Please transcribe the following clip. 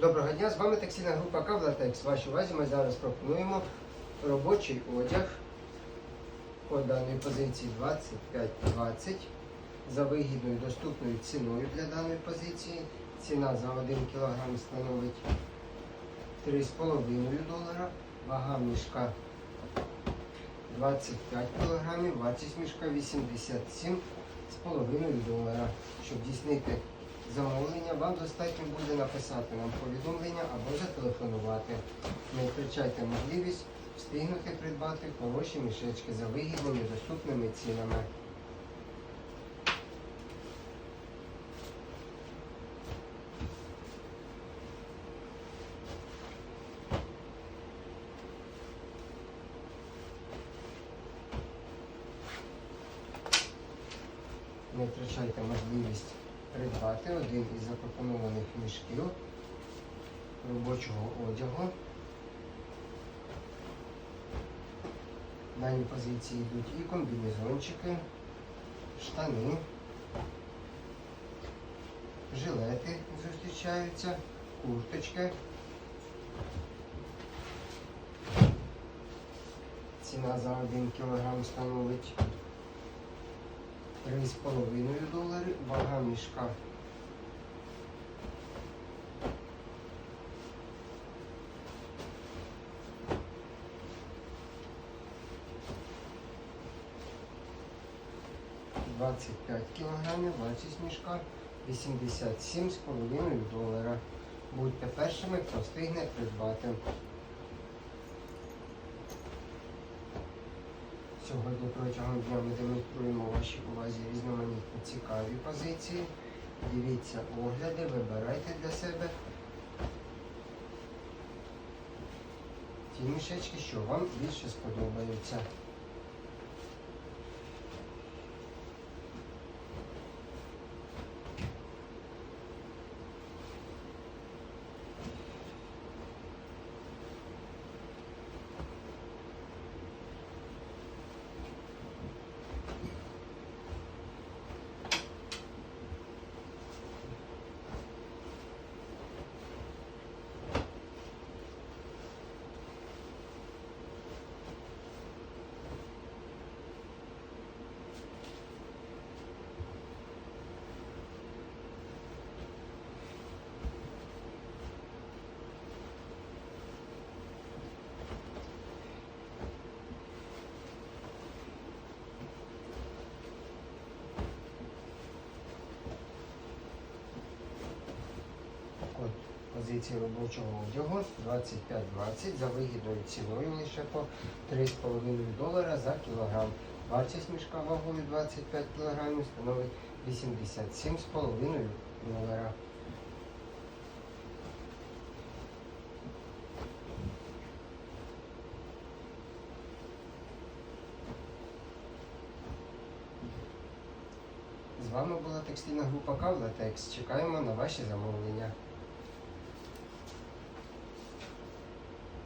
Доброго дня, з вами текстильна група Кавлатекс. Вашій увазі ми зараз пропонуємо робочий одяг по даної позиції 25-20 за вигідною доступною ціною для даної позиції. Ціна за 1 кг становить 3,5 долара, вага мішка 25 кг, вартість мішка 87,5 долара. Щоб дійснити замовлення, вам достатньо буде написати нам повідомлення або зателефонувати. Не втрачайте можливість встигнути придбати хороші мішечки за вигідними доступними цінами. Не втрачайте можливість придбати один із запропонованих мішків робочого одягу. В даній позиції йдуть і комбінезончики, штани, жилети зустрічаються, курточки. Ціна за 1 кг становить 3,5 долари, вага мішка Двадцять п'ять кілограмів, вартість мішка 87,5 долара. Будьте першими, хто встигне придбати. Сьогодні протягом дня ми демонструємо вашій увазі різноманітні цікаві позиції. Дивіться огляди, вибирайте для себе ті мішечки, що вам більше сподобаються. Позиції робочого одягу 25-20 за вигідною ціною лише по 3,5 долара за кілограм. Вартість мішка вагою 25 кг становить 87,5 долара. З вами була текстильна група Кавлатекс. Чекаємо на ваші замовлення.